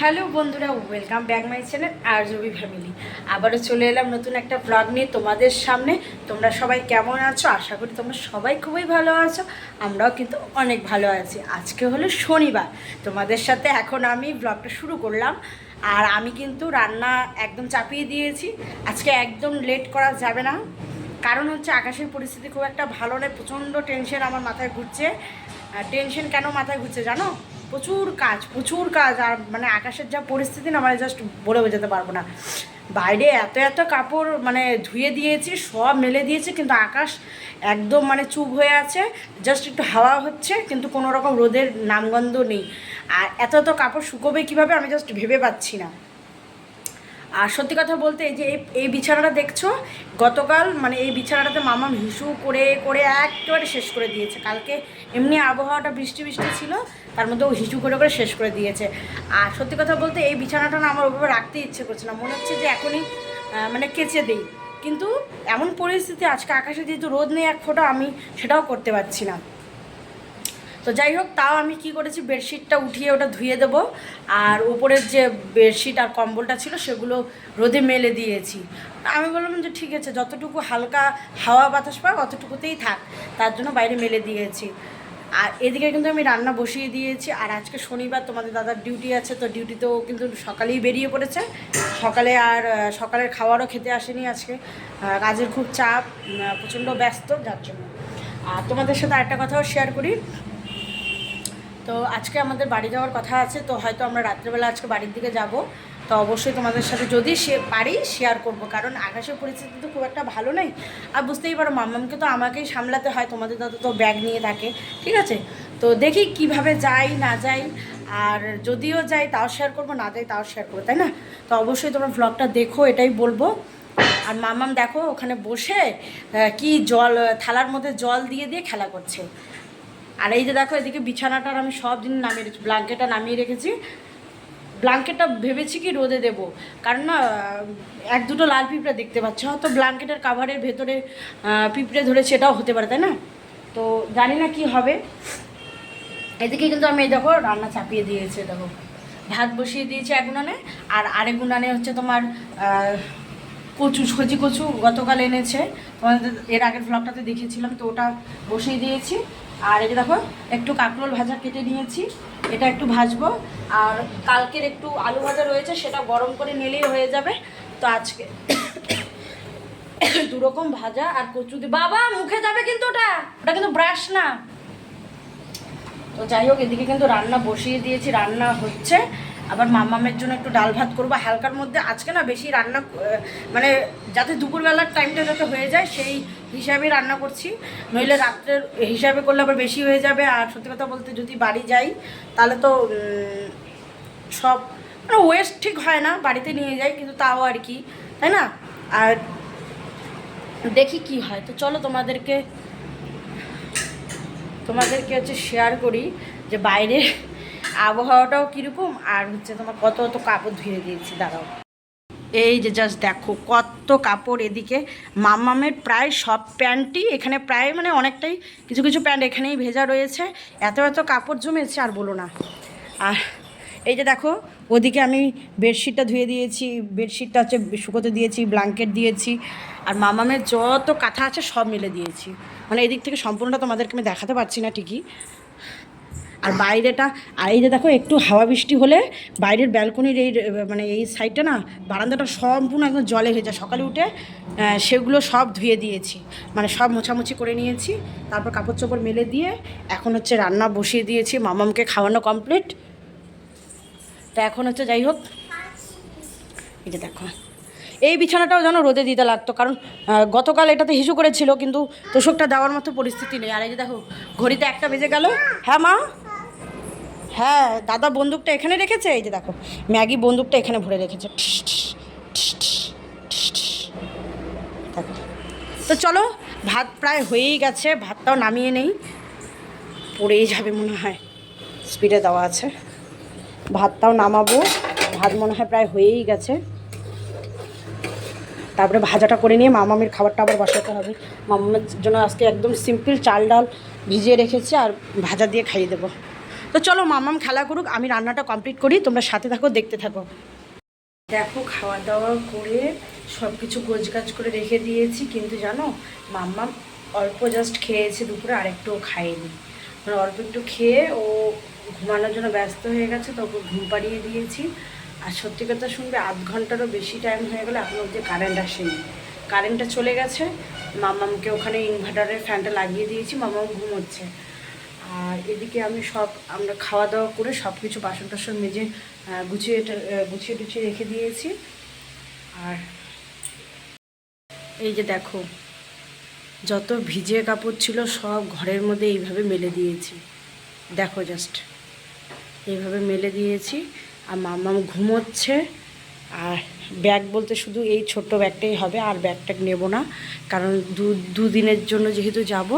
Hello বন্ধুরা welcome back my channel আর জবি family আবারও চলে এলাম নতুন একটা ব্লগ নিয়ে তোমাদের সামনে। তোমরা সবাই কেমন আছো? আশা করি তোমরা সবাই খুবই ভালো আছো, আমরাও কিন্তু অনেক ভালো আছি। আজকে হলো শনিবার, তোমাদের সাথে এখন আমি ব্লগটা শুরু করলাম। আর আমি কিন্তু রান্না একদম চাপিয়ে দিয়েছি। আজকে একদম লেট করা যাবে না। কারণ হচ্ছে আকাশের পরিস্থিতি খুব একটা ভালো নয়, প্রচণ্ড টেনশন আমার মাথায় ঘুরছে। টেনশন কেন মাথায় ঘুরছে জানো? প্রচুর কাজ প্রচুর কাজ, আর মানে আকাশের যা পরিস্থিতি না মানে জাস্ট বলে বোঝাতে পারব না। বাইরে এত এত কাপড় মানে ধুয়ে দিয়েছি, সব মেলে দিয়েছি, কিন্তু আকাশ একদম মানে চুপ হয়ে আছে জাস্ট একটু হাওয়া হচ্ছে, কিন্তু কোনো রকম রোদের নামগন্ধ নেই। আর এত এত কাপড় শুকোবে কীভাবে আমি জাস্ট ভেবে পাচ্ছি না। আর সত্যি কথা বলতে এই যে এই বিছানাটা দেখছ, গতকাল মানে এই বিছানাটাতে মামা হিসু করে করে একেবারে শেষ করে দিয়েছে। কালকে এমনি আবহাওয়াটা বৃষ্টি বৃষ্টি ছিল, তার মধ্যে ও হিসু করে করে শেষ করে দিয়েছে। আর সত্যি কথা বলতে এই বিছানাটা না আমার ওভাবে রাখতে ইচ্ছে করছে না। মনে হচ্ছে যে এখনই মানে কেচে দিই। কিন্তু এমন পরিস্থিতি, আজকে আকাশে যেহেতু রোদ নেই এক ফোঁটা, আমি সেটাও করতে পারছি না। তো যাই হোক, তাও আমি কি করেছি, বেডশিটটা উঠিয়ে ওটা ধুয়ে দেবো। আর ওপরের যে বেডশিট আর কম্বলটা ছিল, সেগুলো রোদে মেলে দিয়েছি। আমি বললাম যে ঠিক আছে, যতটুকু হালকা হাওয়া বাতাস পায় অতটুকুতেই থাক। তার জন্য বাইরে মেলে দিয়েছি। আর এদিকে কিন্তু আমি রান্না বসিয়ে দিয়েছি। আর আজকে শনিবার, তোমাদের দাদার ডিউটি আছে, তো ডিউটিতেও কিন্তু সকালেই বেরিয়ে পড়েছে। সকালে আর সকালের খাবারও খেতে আসেনি আজকে। কাজের খুব চাপ প্রচণ্ড ব্যস্ত, যার জন্য। আর তোমাদের সাথে আরেকটা কথাও শেয়ার করি। তো আজকে আমাদের বাড়ি যাওয়ার কথা আছে, তো হয়তো আমরা রাত্রেবেলা আজকে বাড়ির দিকে যাব। তো অবশ্যই তোমাদের সাথে যদি সে পারি শেয়ার করব, কারণ আকাশের পরিস্থিতি তো খুব একটা ভালো নেই। আর বুঝতেই পারো মাম্মামকে তো আমাকেই সামলাতে হয়, তোমাদের দাদা তো ব্যাগ নিয়ে থাকে, ঠিক আছে? তো দেখি কীভাবে যাই, না যাই, আর যদিও যাই তাও শেয়ার করব, না যাই তাও শেয়ার করব, তাই না? তো অবশ্যই তোমরা ব্লগটা দেখো, এটাই বলব। আর মামাম দেখো ওখানে বসে কি জল, থালার মধ্যে জল দিয়ে দিয়ে খেলা করছে। আর এই যে দেখো, এদিকে বিছানাটার আমি সব দিন নামিয়ে রেখেছি ব্ল্যাঙ্কেটটা নামিয়ে রেখেছি। ব্ল্যাঙ্কেটটা ভেবেছি কি রোদে দেবো, কারণ না, এক দুটো লাল পিঁপড়ে দেখতে পাচ্ছ, হয়তো ব্ল্যাঙ্কেটের কাভারের ভেতরে পিঁপড়ে ধরে সেটাও হতে পারে, তাই না? তো জানি না কি হবে। এদিকে কিন্তু আমি এই দেখো, রান্না চাপিয়ে দিয়েছি, দেখো। ভাত বসিয়ে দিয়েছি এক উনানে, আর আরেক উনানে হচ্ছে তোমার কচু সজি কচু গতকাল এনেছে। তোমাদের এর আগের ব্লগটাতে দেখেছিলাম তো ওটা বসিয়ে দিয়েছি। আর যে দেখো, একটু কাঁকরোল ভাজা কেটে নিয়েছি, এটা একটু ভাজবো। আর কালকের একটু আলু ভাজা রয়েছে, সেটা গরম করে নিলেই হয়ে যাবে। তো আজকে দুরকম ভাজা আর কচু দিয়ে বাবা, মুখে যাবে কিন্তু ওটা! ওটা কিন্তু ব্রাশ না। তো যাই হোক, এদিকে কিন্তু রান্না বসিয়ে দিয়েছি, রান্না হচ্ছে। আবার মামামের জন্য একটু ডাল ভাত করব। হালকার মধ্যে আজকে না বেশি রান্না মানে যাতে দুপুরবেলার টাইমটা যাতে হয়ে যায়, সেই হিসাবে রান্না করছি। নইলে রাত্রের হিসাবে করলে আবার বেশি হয়ে যাবে। আর সত্যি কথা বলতে যদি বাড়ি যাই, তাহলে তো সব মানে ওয়েস্ট ঠিক হয় না, বাড়িতে নিয়ে যাই, কিন্তু তাও আর কি, তাই না? আর দেখি কি হয়। তো চলো তোমাদেরকে তোমাদেরকে হচ্ছে শেয়ার করি যে বাইরে আবহাওয়াটাও কীরকম? আর হচ্ছে তোমার কত কত কাপড় ধুয়ে দিয়েছি, দাঁড়াও। এই যে জাস্ট দেখো, কত কাপড় এদিকে। মামামের প্রায় সব প্যান্টই এখানে প্রায় মানে অনেকটাই, কিছু কিছু প্যান্ট এখানেই ভেজা রয়েছে। এত এত কাপড় জমেছে, আর বলো না। আর এই যে দেখো, ওদিকে আমি বেডশিটটা ধুয়ে দিয়েছি, বেডশিটটা হচ্ছে শুকোতে দিয়েছি ব্ল্যাঙ্কেট দিয়েছি, আর মামামের যত কাঁথা আছে সব মিলে দিয়েছি। মানে এদিক থেকে সম্পূর্ণটা তোমাদেরকে আমি দেখাতে পারছি না ঠিকই। আর বাইরেটা, আর এই যে দেখো একটু হাওয়া বৃষ্টি হলে বাইরের ব্যালকনির এই মানে এই সাইডটা না, বারান্দাটা সম্পূর্ণ একদম জলে হয়ে যায় সকালে উঠে সেগুলো সব ধুয়ে দিয়েছি। মানে সব মোছামুছি করে নিয়েছি, তারপর কাপড় চোপড় মেলে দিয়ে এখন হচ্ছে রান্না বসিয়ে দিয়েছি, মামামকে খাওয়ানো কমপ্লিট তো এখন হচ্ছে যাই হোক, এই যে দেখো। এই বিছানাটাও যেন রোদে দিতে লাগতো, কারণ গতকাল এটাতে হিসু করেছিল, কিন্তু তোষকটা দেওয়ার মতো পরিস্থিতি নেই। আর এই যে দেখো, ঘড়িতে একটা বেজে গেল। হ্যাঁ মা? হ্যাঁ দাদা বন্দুকটা এখানে রেখেছে? এই যে দেখো, ম্যাগি বন্দুকটা এখানে ভরে রেখেছে। তো চলো, ভাত প্রায় হয়েই গেছে, ভাতটাও নামিয়ে নেই। পড়েই যাবে মনে হয় স্পিডে দেওয়া আছে। ভাতটাও নামাবো, ভাত মনে হয় প্রায় হয়েই গেছে। তারপরে ভাজাটা করে নিয়ে মামামের খাবারটা আবার বসাতে হবে। মামামের জন্য আজকে একদম সিম্পল চাল ডাল ভিজিয়ে রেখেছি, আর ভাজা দিয়ে খাইয়ে দেবো। তো চলো মামাম খেলা করুক, আমি রান্নাটা কমপ্লিট করি, তোমরা সাথে থাকো, দেখতে থাকো। দেখো খাওয়া দাওয়া করে সব কিছু গোছগাছ করে রেখে দিয়েছি, কিন্তু জানো, মাম্মা অল্প জাস্ট খেয়েছে দুপুরে আরেকটুও খায়নি। মানে অল্প একটু খেয়ে ও ঘুমানোর জন্য ব্যস্ত হয়ে গেছে, তো ওকে ঘুম পাড়িয়ে দিয়েছি। আর সত্যি কথা শুনবে, আধ ঘন্টারও বেশি টাইম হয়ে গেলে, এখন অব্দি কারেন্ট আসেনি। কারেন্টটা চলে গেছে, মামামকে ওখানে ইনভার্টারের ফ্যানটা লাগিয়ে দিয়েছি মামাম ঘুমোচ্ছে। আর এদিকে আমি সব, আমরা খাওয়া দাওয়া করে সব কিছু বাসন টাসন মেজে গুছিয়ে গুছিয়ে টুছিয়ে রেখে দিয়েছি। আর এই যে দেখো, যত ভিজে কাপড় ছিল সব ঘরের মধ্যে এইভাবে মেলে দিয়েছি। দেখো জাস্ট এইভাবে মেলে দিয়েছি। আর মামাম ঘুমোচ্ছে। আর ব্যাগ বলতে শুধু এই ছোট্ট ব্যাগটাই হবে, আর ব্যাগটা নেব না। কারণ দু, দুদিনের জন্য যেহেতু যাব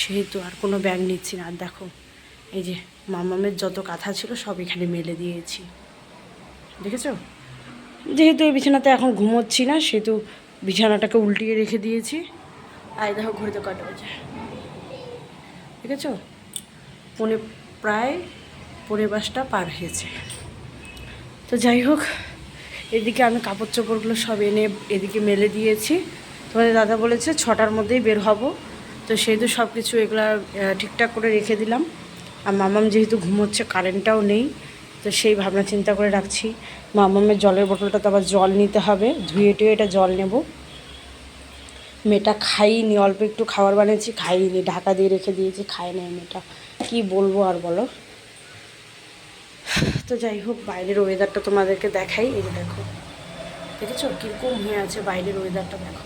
সেহেতু আর কোনো ব্যাগ নিচ্ছি না। আর দেখো, এই যে মামামের যত কাঁথা ছিল সব এখানে মেলে দিয়েছি। দেখেছ? যেহেতু এই বিছানাতে এখন ঘুমোচ্ছি না, সেহেতু বিছানাটাকে উল্টিয়ে রেখে দিয়েছি। আর দেখো ঘড়িতে কটা বাজে? দেখেছ? পনে প্রায় পনেরো বাসটা পার হয়েছে। তো যাই হোক, এদিকে আমি কাপড় চোপড়গুলো সব এনে এদিকে মেলে দিয়েছি। তোমাদের দাদা বলেছে ছটার মধ্যেই বের হব। তো সেহেতু সব কিছু এগুলা ঠিকঠাক করে রেখে দিলাম। আর মামাম যেহেতু ঘুমোচ্ছে কারেন্টটাও নেই, তো সেই ভাবনা চিন্তা করে রাখছি। মামামের জলের বোতলটা তো আবার জল নিতে হবে, ধুয়ে টুয়ে এটা জল নেব। মেয়েটা খাইনি, অল্প একটু খাবার বানিয়েছি, খাইনি, ঢাকা দিয়ে রেখে দিয়েছি, খায় না মেয়েটা। কি বলব আর বলো? তো যাই হোক, বাইরের ওয়েদারটা তোমাদেরকে দেখাই, এই দেখো। দেখেছ? কীরকম হয়ে আছে বাইরের ওয়েদারটা দেখো।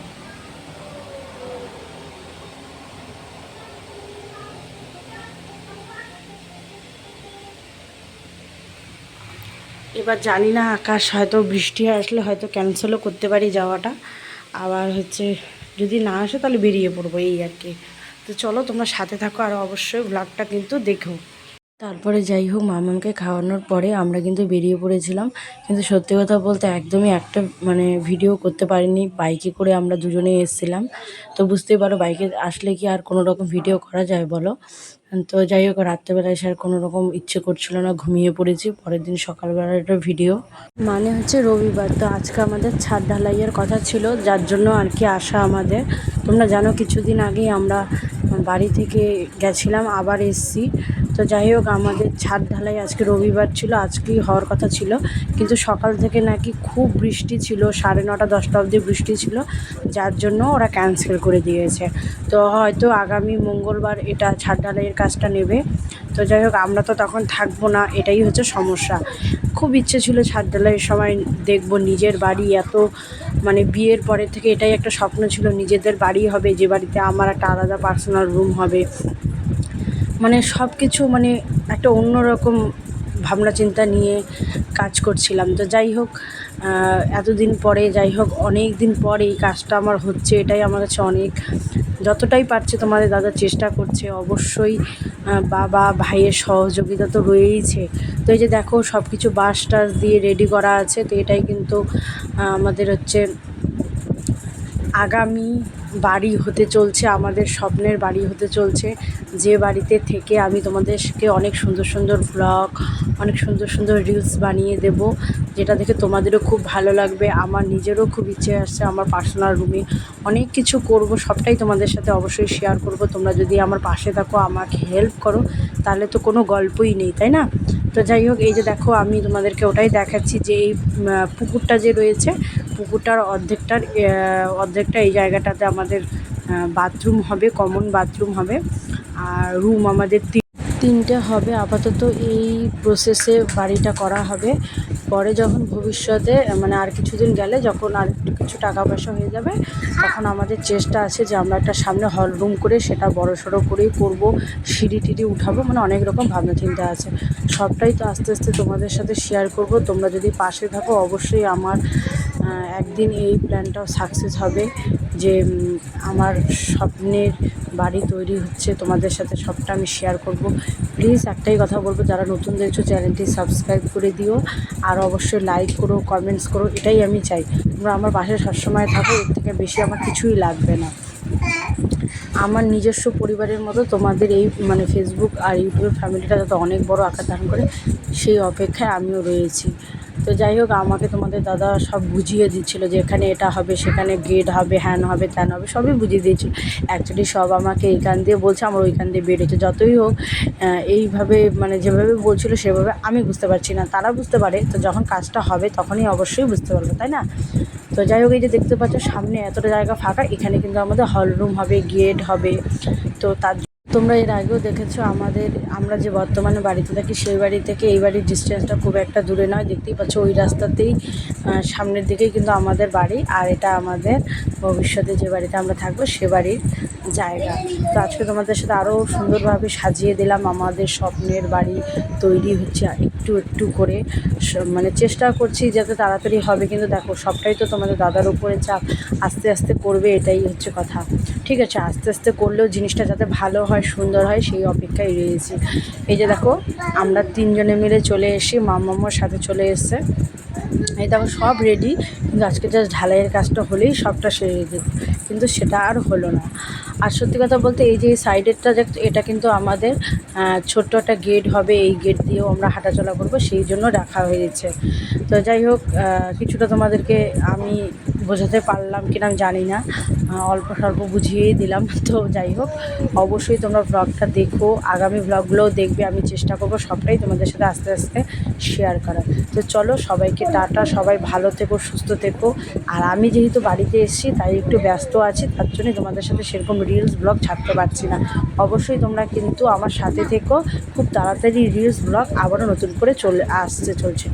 এবার জানি না, আকাশ হয়তো বৃষ্টি আসলে হয়তো ক্যান্সেলও করতে পারি যাওয়াটা। আবার হচ্ছে যদি না আসে তাহলে বেরিয়ে পড়ব এই আর কি। তো চলো তোমরা সাথে থাকো আর অবশ্যই ব্লগটা কিন্তু দেখো। তারপরে যাই হোক, মামামকে খাওয়ানোর পরে আমরা কিন্তু বেরিয়ে পড়েছিলাম। কিন্তু সত্যি কথা বলতে একদমই একটা মানে ভিডিও করতে পারিনি বাইকে করে আমরা দুজনেই এসেছিলাম। তো বুঝতেই পারো বাইকে আসলে কি আর কোনো রকম ভিডিও করা যায় বলো? তো যাই হোক রাত্রেবেলা এসে আর কোনো রকম ইচ্ছে করছিল না, ঘুমিয়ে পড়েছি। পরের দিন সকালবেলার একটা ভিডিও মানে হচ্ছে রবিবার, তো আজকে আমাদের ছাদ ঢালাইয়ের কথা ছিল, যার জন্য আর কি আসা আমাদের। তোমরা জানো কিছুদিন আগেই আমরা বাড়ি থেকে গেছিলাম, আবার এসছি। তো যাই হোক, আমাদের ছাদ ঢালাই আজকে রবিবার ছিল, আজকেই হওয়ার কথা ছিল। কিন্তু সকাল থেকে নাকি খুব বৃষ্টি ছিল, সাড়ে নটা, দশটা অবধি বৃষ্টি ছিল, যার জন্য ওরা ক্যান্সেল করে দিয়েছে। তো হয়তো আগামী মঙ্গলবার এটা ছাদ ঢালাইয়ের কাজটা নেবে। তো যাই হোক, আমরা তো তখন থাকব না, এটাই হচ্ছে সমস্যা। খুব ইচ্ছে ছিল ছাদ ঢালাইয়ের সময় দেখব নিজের বাড়ি, এত মানে বিয়ের পরে থেকে এটাই একটা স্বপ্ন ছিল, নিজেদের বাড়ি হবে, যে বাড়িতে আমার একটা আলাদা পার্সোনাল রুম হবে। মানে সব কিছু মানে একটা অন্যরকম ভাবনা চিন্তা নিয়ে কাজ করছিলাম। তো যাই হোক এতদিন পরে, যাই হোক অনেক দিন পরে এই কাজটা আমার হচ্ছে, এটাই আমার কাছে অনেক, যতটাই পারছে তোমাদের দাদা চেষ্টা করছে, অবশ্যই বাবা, ভাইয়ের সহযোগিতা তো রয়েইছে। তো এই যে দেখো সব কিছু বাস টাস দিয়ে রেডি করা আছে, তো এটাই কিন্তু আমাদের হচ্ছে আগামী বাড়ি হতে চলছে, আমাদের স্বপ্নের বাড়ি হতে চলছে। যে বাড়িতে থেকে আমি তোমাদেরকে অনেক সুন্দর সুন্দর ব্লগ অনেক সুন্দর সুন্দর রিলস বানিয়ে দেব। যেটা দেখে তোমাদেরও খুব ভালো লাগবে, আমার নিজেরও খুব ইচ্ছে আসছে, আমার পার্সোনাল রুমে অনেক কিছু করব, সবটাই তোমাদের সাথে অবশ্যই শেয়ার করব। তোমরা যদি আমার পাশে থাকো, আমাকে হেল্প করো, তাহলে তো কোনো গল্পই নেই, তাই না? তো যাই হোক, এই যে দেখো, আমি তোমাদেরকে ওটাই দেখাচ্ছি যে এই পুকুরটা যে রয়েছে, পুকুরটার অর্ধেকটার অর্ধেকটা এই জায়গাটাতে আমাদের বাথরুম হবে কমন বাথরুম হবে। আর রুম আমাদের তিন, তিনটে হবে। আপাতত এই প্রসেসে বাড়িটা করা হবে। পরে যখন ভবিষ্যতে মানে আর কিছুদিন গেলে যখন আর কিছু টাকা পয়সা হয়ে যাবে, তখন আমাদের চেষ্টা আছে যে আমরা একটা সামনে হল রুম করে সেটা বড় সড়ো করেই করব, সিঁড়ি টিড়ি উঠাবো মানে অনেক রকম ভাবনা চিন্তা আছে। সবটাই তো আস্তে আস্তে তোমাদের সাথে শেয়ার করব। তোমরা যদি পাশে থাকো, অবশ্যই আমার একদিন এই প্ল্যানটাও সাকসেস হবে। যে আমার স্বপ্নের বাড়ি তৈরি হচ্ছে, তোমাদের সাথে সবটা আমি শেয়ার করব। প্লিজ একটাই কথা বলব, যারা নতুন দেখছ, চ্যানেলটি সাবস্ক্রাইব করে দিও, আর অবশ্যই লাইক করো কমেন্টস করো, এটাই আমি চাই। তোমরা আমার পাশে সবসময় থাকো, এর থেকে বেশি আমার কিছুই লাগবে না। আমার নিজস্ব পরিবারের মতো তোমাদের এই মানে ফেসবুক আর ইউটিউবের ফ্যামিলিটা যাতে অনেক বড় আকার ধারণ করে, সেই অপেক্ষায় আমিও রয়েছি। তো যাই হোক, আমাকে তোমাদের দাদা সব বুঝিয়ে দিচ্ছিল যে এখানে এটা হবে, সেখানে গেট হবে হ্যান হবে ত্যান হবে, সবই বুঝিয়ে দিয়েছিল। অ্যাকচুয়ালি সব আমাকে এইখান দিয়ে বলছে, আমার ওইখান দিয়ে বেড হচ্ছে যতই হোক এইভাবে মানে যেভাবে বলছিল সেভাবে আমি বুঝতে পারছি না। তারা বুঝতে পারে, তো যখন কাজটা হবে তখনই অবশ্যই বুঝতে পারব, তাই না? তো যাই হোক, এই যে দেখতে পাচ্ছ, সামনে এতটা জায়গা ফাঁকা, এখানে কিন্তু আমাদের হল রুম হবে গেট হবে। তো তার তোমরা এর আগেও দেখেছ আমাদের, আমরা যে বর্তমানে বাড়িতে থাকি, সেই বাড়ি থেকে এই বাড়ির ডিস্টেন্সটা খুব একটা দূরে নয়। দেখতেই পাচ্ছ ওই রাস্তাতেই সামনের দিকেই কিন্তু আমাদের বাড়ি আর এটা আমাদের ভবিষ্যতে যে বাড়িতে আমরা থাকব সে বাড়ির জায়গা। তো আজকে তোমাদের সাথে আরও সুন্দরভাবে সাজিয়ে দিলাম আমাদের স্বপ্নের বাড়ি তৈরি হচ্ছে একটু একটু করে। মানে চেষ্টা করছি যাতে তাড়াতাড়ি হবে, কিন্তু দেখো সবটাই তো তোমাদের দাদার উপরে চাপ। আস্তে আস্তে করবে, এটাই হচ্ছে কথা। ঠিক আছে, আস্তে আস্তে করলেও জিনিসটা যাতে ভালো হয়, সুন্দর হয়, সেই অপেক্ষায় রয়েছি। এই যে দেখো, আমরা তিনজনে মিলে চলে এসে মামাম্মার সাথে চলে এসছে। এই দেখো, সব রেডি কিন্তু আজকে জাস্ট ঢালাইয়ের কাজটা হলেই সবটা সেরে যেত কিন্তু সেটা আর হলো না। আর সত্যি কথা বলতে, এই যে এই সাইডেরটা দেখ এটা কিন্তু আমাদের ছোট্ট একটা গেট হবে, এই গেট দিয়েও আমরা হাঁটাচলা করব, সেই জন্য রাখা হয়েছে। তো যাই হোক কিছুটা তোমাদেরকে আমি বোঝাতে পারলাম কিনা আমি জানি না। অল্প স্বল্প বুঝিয়েই দিলাম। তো যাই হোক, অবশ্যই তোমরা ব্লগটা দেখো। আগামী ব্লগগুলোও দেখবে, আমি চেষ্টা করব সবটাই তোমাদের সাথে আস্তে আস্তে শেয়ার করার। তো চলো, সবাইকে টাটা, সবাই ভালো থেকো, সুস্থ থেকো। আর আমি যেহেতু বাড়িতে এসেছি, তাই একটু ব্যস্ত আছি, তার জন্যই তোমাদের সাথে সেরকম রিলস ব্লগ ছাড়তে পারছি না। অবশ্যই তোমরা কিন্তু আমার সাথে থেকো। খুব তাড়াতাড়ি রিলস ব্লগ আবারও নতুন করে চলে আসতে চলছে।